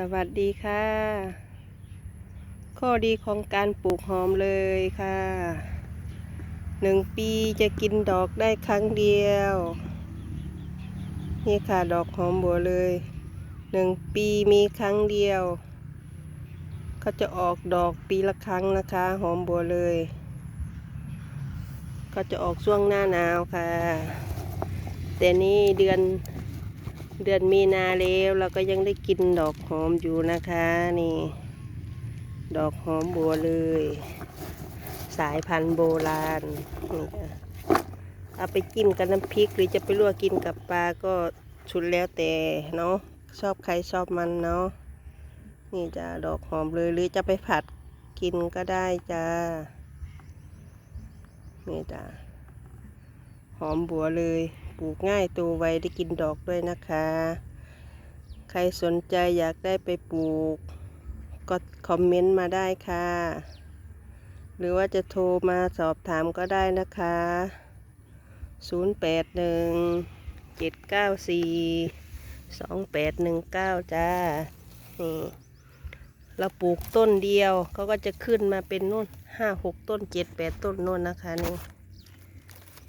สวัสดีค่ะ ข้อดีของการปลูกหอมเลยค่ะหนึ่งปีจะกินดอกได้ครั้งเดียว นี่ค่ะดอกหอมบัวเลยหนึ่งปีมีครั้งเดียวเขาจะออกดอกปีละครั้งนะคะ หอมบัวเลยเขาจะออกช่วงหน้าหนาวค่ะ แต่นี่เดือน เดือนมีนาแล้วเราก็ยังได้กินดอกหอมอยู่นะคะนี่ ดอกหอมบัวเลย สายพันธุ์โบราณนี่ค่ะเอาไปจิ้มกับน้ำพริกหรือจะไปลวกกินกับปลาก็ชุดแล้วแต่เนาะชอบใครชอบมันเนาะนี่จ้ะดอกหอมเลยหรือจะไปผัดกินก็ได้จ้านี่จ้ะหอมบัวเลย ปลูกง่ายโตไวได้กินดอกด้วยนะคะ ใครสนใจอยากได้ไปปลูก ก็คอมเมนต์มาได้ค่ะ หรือว่าจะโทรมาสอบถามก็ได้นะคะ 081 794 2819 จ้า นี่ เราปลูกต้นเดียวเขาก็จะขึ้นมาเป็นนู่นห้าหกต้นเจ็ดแปดต้นนู่นนะคะนี่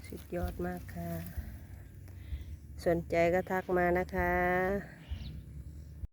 สุดยอดมากค่ะ สนใจก็ทักมานะคะ